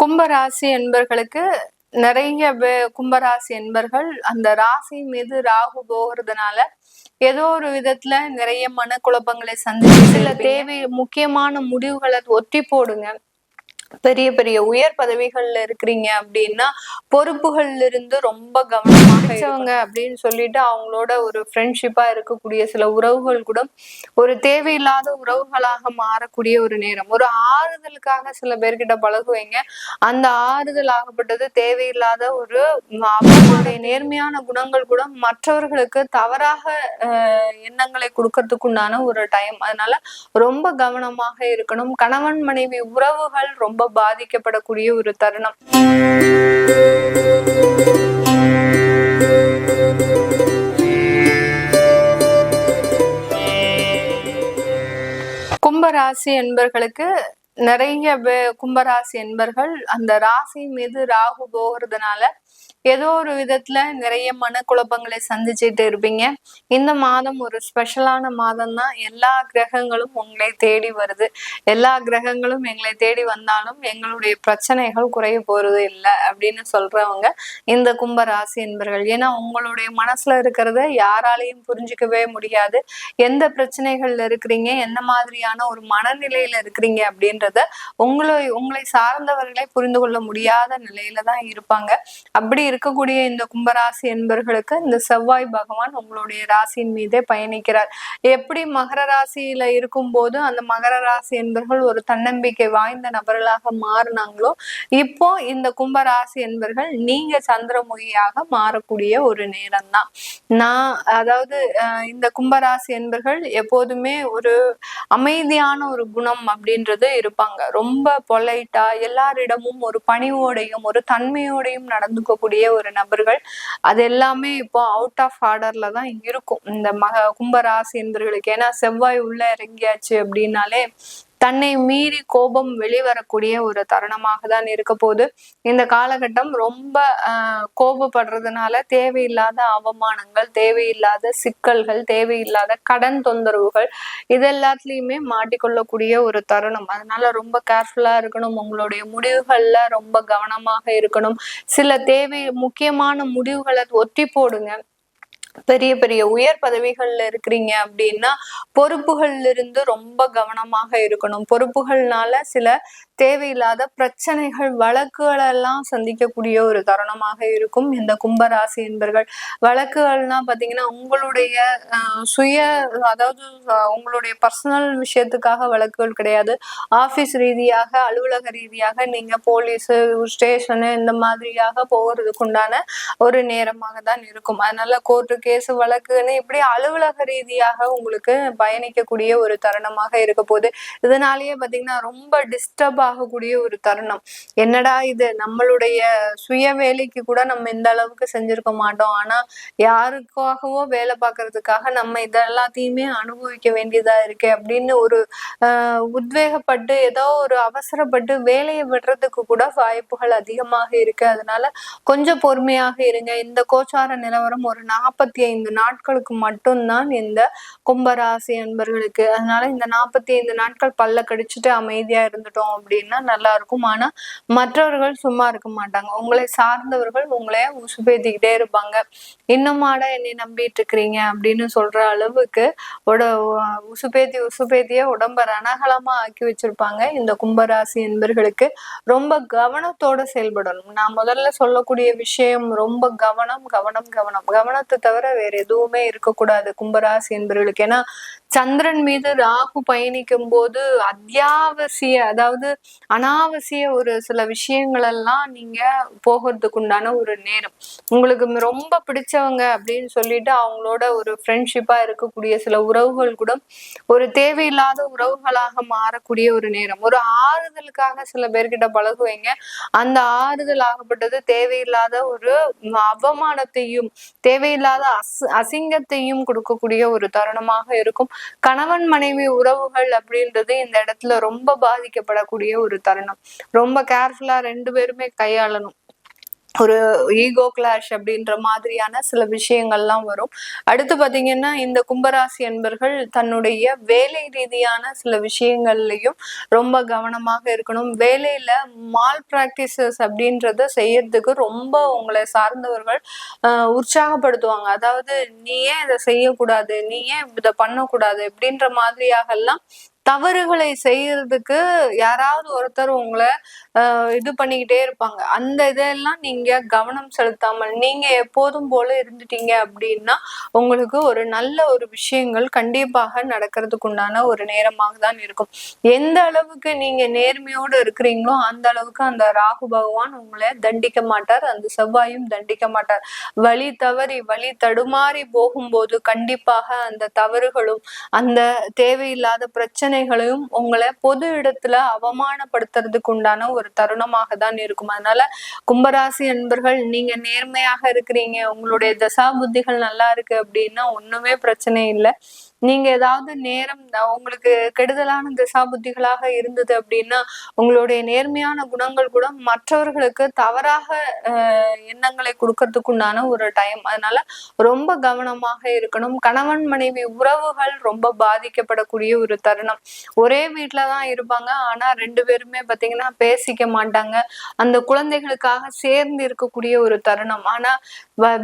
கும்பராசி என்பர்களுக்கு நிறைய கும்பராசி என்பர்கள் அந்த ராசி மீது ராகு போகிறதுனால ஏதோ ஒரு விதத்துல நிறைய மனக்குழப்பங்களை சந்திச்சு சில தேவை முக்கியமான முடிவுகளை ஒத்தி போடுங்க. பெரிய பெரிய உயர் பதவிகள்ல இருக்கிறீங்க அப்படின்னா பொறுப்புகள்ல இருந்து ரொம்ப கவனமாக இருக்கவங்க அப்படின்னு சொல்லிட்டு அவங்களோட ஒரு ஃப்ரெண்ட்ஷிப்பா இருக்கக்கூடிய சில உறவுகள் கூட ஒரு தேவையில்லாத உறவுகளாக மாறக்கூடிய ஒரு நேரம். ஒரு ஆறுதலுக்காக சில பேர்கிட்ட பழகுவீங்க. அந்த ஆறுதல் ஆகப்பட்டது தேவையில்லாத ஒரு அவங்களுடைய நேர்மையான குணங்கள் கூட மற்றவர்களுக்கு தவறாக எண்ணங்களை கொடுக்கறதுக்குண்டான ஒரு டைம் அதனால ரொம்ப கவனமாக இருக்கணும். கணவன் மனைவி உறவுகள் ரொம்ப பாதிக்கப்படக்கூடிய ஒரு தருணம். ராசி என்பர்களுக்கு நிறைய கும்பராசி என்பர்கள் அந்த ராசி மீது ராகு போகிறதுனால ஏதோ ஒரு விதத்துல நிறைய மனக்குழப்பங்களை சந்திச்சுட்டு இருப்பீங்க. இந்த மாதம் ஒரு ஸ்பெஷலான மாதம் தான் எல்லா கிரகங்களும் உங்களை தேடி வருது. எல்லா கிரகங்களும் எங்களை தேடி வந்தாலும் எங்களுடைய பிரச்சனைகள் குறைய போறது இல்லை அப்படின்னு சொல்றவங்க இந்த கும்பராசி என்பர்கள். ஏன்னா உங்களுடைய மனசுல இருக்கிறத யாராலையும் புரிஞ்சுக்கவே முடியாது. எந்த பிரச்சனைகள்ல இருக்கிறீங்க? எந்த மாதிரியான ஒரு மனநிலையில இருக்கிறீங்க? அப்படின்றத உங்களை உங்களை சார்ந்தவர்களை புரிந்து கொள்ள முடியாத நிலையில தான் இருப்பாங்க. அப்படி இருக்கக்கூடிய இந்த கும்பராசி என்பர்களுக்கு இந்த செவ்வாய் பகவான் உங்களுடைய ராசியின் மீதே பயணிக்கிறார். எப்படி மகர ராசியில இருக்கும்போது அந்த மகர ராசி என்பர்கள் ஒரு தன்னம்பிக்கை வாய்ந்த நபர்களாக மாறினாங்களோ இப்போ இந்த கும்பராசி என்பர்கள் நீங்க சந்திரமுகியாக மாறக்கூடிய ஒரு நேரம் தான் நான் அதாவது அஹ், இந்த கும்பராசி என்பர்கள் எப்போதுமே ஒரு அமைதியான ஒரு குணம் அப்படின்றது இருப்பாங்க. ரொம்ப பொலைட்டா எல்லாரிடமும் ஒரு பணிவோடையும் ஒரு தன்மையோடையும் நடந்துக்கக்கூடிய ஒரு நபர்கள். அது எல்லாமே இப்போ அவுட் ஆஃப் ஆர்டர்ல தான் இருக்கும். இந்த மக கும்பராசி என்பர்களுக்கு. ஏன்னா செவ்வாய் உள்ள இறங்கியாச்சு அப்படின்னாலே தன்னை மீறி கோபம் வெளிவரக்கூடிய ஒரு தருணமாக தான் இருக்க போகுது. இந்த காலகட்டம் ரொம்ப ஆஹ் கோபப்படுறதுனால தேவையில்லாத அவமானங்கள் தேவையில்லாத சிக்கல்கள் தேவையில்லாத கடன் தொந்தரவுகள் இது எல்லாத்துலேயுமே மாட்டிக்கொள்ளக்கூடிய ஒரு தருணம். அதனால ரொம்ப கேர்ஃபுல்லா இருக்கணும். உங்களுடைய முடிவுகள்ல ரொம்ப கவனமாக இருக்கணும். சில தேவை முக்கியமான முடிவுகளை ஒத்தி போடுங்க. பெரிய பெரிய உயர் பதவிகள்ல இருக்கிறீங்க அப்படின்னா பொறுப்புகள்ல இருந்து ரொம்ப கவனமாக இருக்கணும். பொறுப்புகள்னால சில தேவையில்லாத பிரச்சனைகள் வழக்குகளெல்லாம் சந்திக்கக்கூடிய ஒரு தருணமாக இருக்கும். இந்த கும்பராசி என்பர்கள் வழக்குகள்னா பாத்தீங்கன்னா உங்களுடைய சுய அதாவது உங்களுடைய பர்சனல் விஷயத்துக்காக வழக்குகள் கிடையாது. ஆபீஸ் ரீதியாக அலுவலக ரீதியாக நீங்க போலீஸ் ஸ்டேஷனு இந்த மாதிரியாக போகிறதுக்கு உண்டான ஒரு நேரமாக தான் இருக்கும். அதனால கோர்ட்டுக்கு கேஸ் வழக்குன்னு இப்படி அலுவலக ரீதியாக உங்களுக்கு பயணிக்கக்கூடிய ஒரு தருணமாக இருக்க போகுது இதனாலேயே பாத்தீங்கன்னா ரொம்ப டிஸ்டர்ப் ஆகக்கூடிய ஒரு தருணம். என்னடா இது? நம்மளுடைய சுய வேலைக்கு கூட நம்ம இந்த அளவுக்கு செஞ்சிருக்க மாட்டோம். ஆனா யாருக்காகவோ வேலை பார்க்கறதுக்காக நம்ம இதெல்லாத்தையுமே அனுபவிக்க வேண்டியதா இருக்கு அப்படின்னு ஒரு ஆஹ் உத்வேகப்பட்டு ஏதோ ஒரு அவசரப்பட்டு வேலையை விடுறதுக்கு கூட வாய்ப்புகள் அதிகமாக இருக்கு. அதனால கொஞ்சம் பொறுமையாக இருங்க. இந்த கோச்சார நிலவரம் ஒரு நாற்பத்தி நாற்பத்தி ஐந்து நாட்களுக்கு மட்டும்தான் இந்த கும்பராசி அன்பர்களுக்கு. அதனால இந்த நாற்பத்தி ஐந்து நாட்கள் பல்ல கடிச்சிட்டு அமைதியா இருந்துட்டோம் அப்படின்னா நல்லா இருக்கும். ஆனா மற்றவர்கள் சும்மா இருக்க மாட்டாங்க. உங்களை சார்ந்தவர்கள் உங்களை உசுபேத்திக்கிட்டே இருப்பாங்க. இன்னுமாட என்னை நம்பிட்டு இருக்கிறீங்க அப்படின்னு சொல்ற அளவுக்கு உட உசுபேத்தி உசுபேத்திய உடம்ப ரணகலமா ஆக்கி வச்சிருப்பாங்க இந்த கும்பராசி என்பர்களுக்கு ரொம்ப கவனத்தோட செயல்படணும். நான் முதல்ல சொல்லக்கூடிய விஷயம் ரொம்ப கவனம் கவனம் கவனம். கவனத்தை தவிர வேற எதுவுமே இருக்கக்கூடாது. கும்பராசி என்பவர்களுக்கு ஏன்னா சந்திரன் மீது ராகு பயணிக்கும் போது அத்தியாவசிய அதாவது அனாவசிய ஒரு சில விஷயங்கள் எல்லாம் நீங்க போகிறதுக்கு உண்டான ஒரு நேரம். உங்களுக்கு ரொம்ப பிடிச்சவங்க அப்படின்னு சொல்லிட்டு அவங்களோட ஒரு ஃப்ரெண்ட்ஷிப்பா இருக்கக்கூடிய சில உறவுகள் கூட ஒரு தேவையில்லாத உறவுகளாக மாறக்கூடிய ஒரு நேரம். ஒரு ஆறுதலுக்காக சில பேர்கிட்ட பழகுவீங்க. அந்த ஆறுதல் ஆகப்பட்டது தேவையில்லாத ஒரு அவமானத்தையும் தேவையில்லாத அஸ் அசிங்கத்தையும் கொடுக்கக்கூடிய ஒரு தருணமாக இருக்கும். கணவன் மனைவி உறவுகள் அப்படின்றது இந்த இடத்துல ரொம்ப பாதிக்கப்படக்கூடிய ஒரு தருணம். ரொம்ப கேர்ஃபுல்லா ரெண்டு பேருமே கையாளணும். ஒரு ஈகோ கிளாஷ் அப்படின்ற மாதிரியான சில விஷயங்கள்லாம் வரும். அடுத்து பார்த்தீங்கன்னா இந்த கும்பராசி என்பர்கள் தன்னுடைய வேலை ரீதியான சில விஷயங்கள்லையும் ரொம்ப கவனமாக இருக்கணும். வேலையில மால் பிராக்டிசஸ் அப்படின்றத செய்யறதுக்கு ரொம்ப உங்களை சார்ந்தவர்கள் உற்சாகப்படுத்துவாங்க. அதாவது நீ ஏன் இதை செய்யக்கூடாது? நீ ஏன் இதை பண்ணக்கூடாது? அப்படின்ற மாதிரியாக எல்லாம் தவறுகளை செய்யறதுக்கு யாராவது ஒருத்தர் உங்களை இது பண்ணிக்கிட்டே இருப்பாங்க. அந்த இதெல்லாம் நீங்க கவனம் செலுத்தாமல் நீங்க எப்போதும் போல இருந்துட்டீங்க அப்படின்னா உங்களுக்கு ஒரு நல்ல ஒரு விஷயங்கள் கண்டிப்பாக நடக்கிறதுக்கு உண்டான ஒரு நேரமாக தான் இருக்கும். எந்த அளவுக்கு நீங்க நேர்மையோடு இருக்கிறீங்களோ அந்த அளவுக்கு அந்த ராகு பகவான் உங்களை தண்டிக்க மாட்டார் அந்த செவ்வாயும் தண்டிக்க மாட்டார். வழி தவறி வழி தடுமாறி போகும்போது கண்டிப்பாக அந்த தவறுகளும் அந்த தேவையில்லாத பிரச்சனை பிரச்சனைகளையும் உங்களை பொது இடத்துல அவமானப்படுத்துறதுக்கு உண்டான ஒரு தருணமாக தான் இருக்கும். அதனால கும்பராசி என்பர்கள் நீங்க நேர்மையாக இருக்கிறீங்க உங்களுடைய தசா புத்திகள் நல்லா இருக்கு அப்படின்னா ஒண்ணுமே பிரச்சனை இல்லை. நீங்க ஏதாவது நேரம் உங்களுக்கு கெடுதலான திசா புத்திகளாக இருந்தது அப்படின்னா உங்களுடைய நேர்மையான குணங்கள் கூட மற்றவர்களுக்கு தவறாக எண்ணங்களை கொடுக்கறதுக்கு உண்டான ஒரு டைம் அதனால ரொம்ப கவனமாக இருக்கணும். கணவன் மனைவி உறவுகள் ரொம்ப பாதிக்கப்படக்கூடிய ஒரு தருணம். ஒரே வீட்டுலதான் இருப்பாங்க. ஆனா ரெண்டு பேருமே பாத்தீங்கன்னா பேசிக்க மாட்டாங்க. அந்த குழந்தைகளுக்காக சேர்ந்து இருக்கக்கூடிய ஒரு தருணம். ஆனா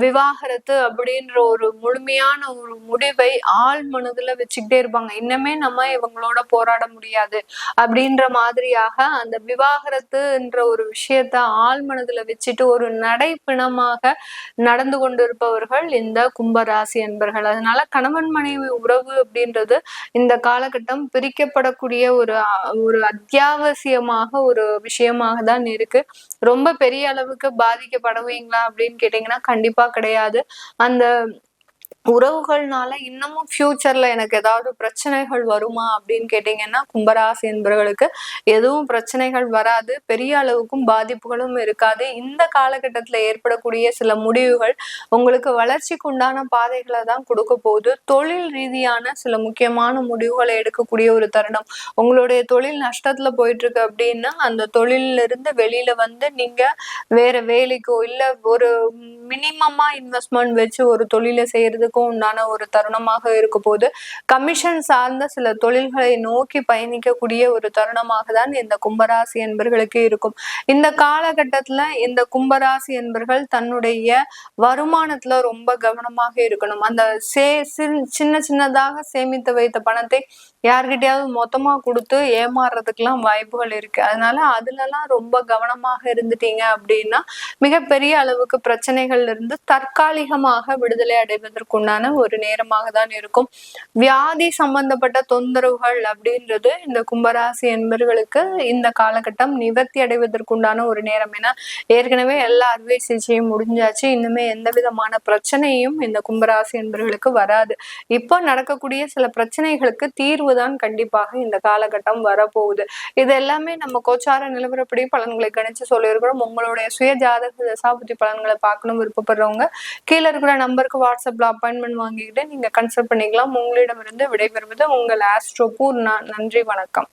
விவாகரத்து அப்படின்ற ஒரு முழுமையான ஒரு முடிவை ஆள் மனதுல வச்சுக்கிட்டே இருப்பாங்க. இன்னமே நம்ம இவங்களோட போராட முடியாது. அப்படின்ற மாதிரியாக அந்த விவாகரத்துன்ற ஒரு விஷயத்த ஆள் மனதுல வச்சுட்டு ஒரு நடைப்பிணமாக நடந்து கொண்டிருப்பவர்கள் இந்த கும்பராசி என்பர்கள் அதனால கணவன் மனைவி உறவு அப்படின்றது இந்த காலகட்டம் பிரிக்கப்படக்கூடிய ஒரு ஒரு அத்தியாவசியமாக ஒரு விஷயமாக தான் இருக்கு. ரொம்ப பெரிய அளவுக்கு பாதிக்கப்படுவீங்களா அப்படின்னு கேட்டீங்கன்னா கண்டிப்பா கிடையாது. அந்த உறவுகள்னால இன்னமும் ஃபியூச்சர்ல எனக்கு ஏதாவது பிரச்சனைகள் வருமா அப்படின்னு கேட்டீங்கன்னா கும்பராசி என்பவர்களுக்கு எதுவும் பிரச்சனைகள் வராது. பெரிய அளவுக்கும் பாதிப்புகளும் இருக்காது. இந்த காலகட்டத்தில் ஏற்படக்கூடிய சில முடிவுகள் உங்களுக்கு வளர்ச்சிக்கு உண்டான பாதைகளை தான் கொடுக்க போகுது. தொழில் ரீதியான சில முக்கியமான முடிவுகளை எடுக்கக்கூடிய ஒரு தருணம். உங்களுடைய தொழில் நஷ்டத்துல போயிட்டு இருக்கு அப்படின்னா அந்த தொழில இருந்து வெளியில வந்து நீங்க வேற வேலைக்கோ இல்ல ஒரு மினிமமா இன்வெஸ்ட்மெண்ட் வச்சு ஒரு தொழிலை செய்யறதுக்கு எல்லாருக்கும் உண்டான ஒரு தருணமாக இருக்க போது கமிஷன் சார்ந்த சில தொழில்களை நோக்கி பயணிக்கக்கூடிய ஒரு தருணமாக தான் இந்த கும்பராசி என்பர்களுக்கு இருக்கும். இந்த காலகட்டத்துல இந்த கும்பராசி என்பர்கள் தன்னுடைய வருமானத்துல ரொம்ப கவனமாக இருக்கணும். அந்த சே சின்ன சின்னதாக சேமித்து வைத்த பணத்தை யார்கிட்டயாவது மொத்தமா கொடுத்து ஏமாறுறதுக்கெல்லாம் வாய்ப்புகள் இருக்கு. அதனால அதுலலாம் ரொம்ப கவனமாக இருந்துட்டீங்க அப்படின்னா மிகப்பெரிய அளவுக்கு பிரச்சனைகள்ல இருந்து தற்காலிகமாக விடுதலை அடைவதற்குண்டான ஒரு நேரமாக தான் இருக்கும். வியாதி சம்பந்தப்பட்ட தொந்தரவுகள் அப்படின்றது இந்த கும்பராசி என்பர்களுக்கு இந்த காலகட்டம் நிவர்த்தி அடைவதற்குண்டான ஒரு நேரம். ஏன்னா ஏற்கனவே எல்லா அறுவை சிகிச்சையும் முடிஞ்சாச்சு. இன்னுமே எந்த விதமான பிரச்சனையும் இந்த கும்பராசி என்பர்களுக்கு வராது. இப்போ நடக்கக்கூடிய சில பிரச்சனைகளுக்கு தீர்வு தான் கண்டிப்பாக இந்த காலகட்டம் வரப்போகுது. இது எல்லாமே நம்ம கோச்சார நிலவரப்படி பலன்களை கணிச்சு சொல்லியிருக்கிறோம். உங்களுடைய சுய ஜாதக தசாபுத்தி பலன்களை பார்க்கணும் விருப்பப்படுறவங்க கீழே இருக்கிற நம்பருக்கு வாட்ஸ்அப்ல அப்பாயின்மெண்ட் வாங்கிக்கிட்டு நீங்க கன்சல்ட் பண்ணிக்கலாம். உங்களிடமிருந்து விடைபெறுவது உங்கள் ஆஸ்ட்ரோ பூர்ணா. நன்றி வணக்கம்.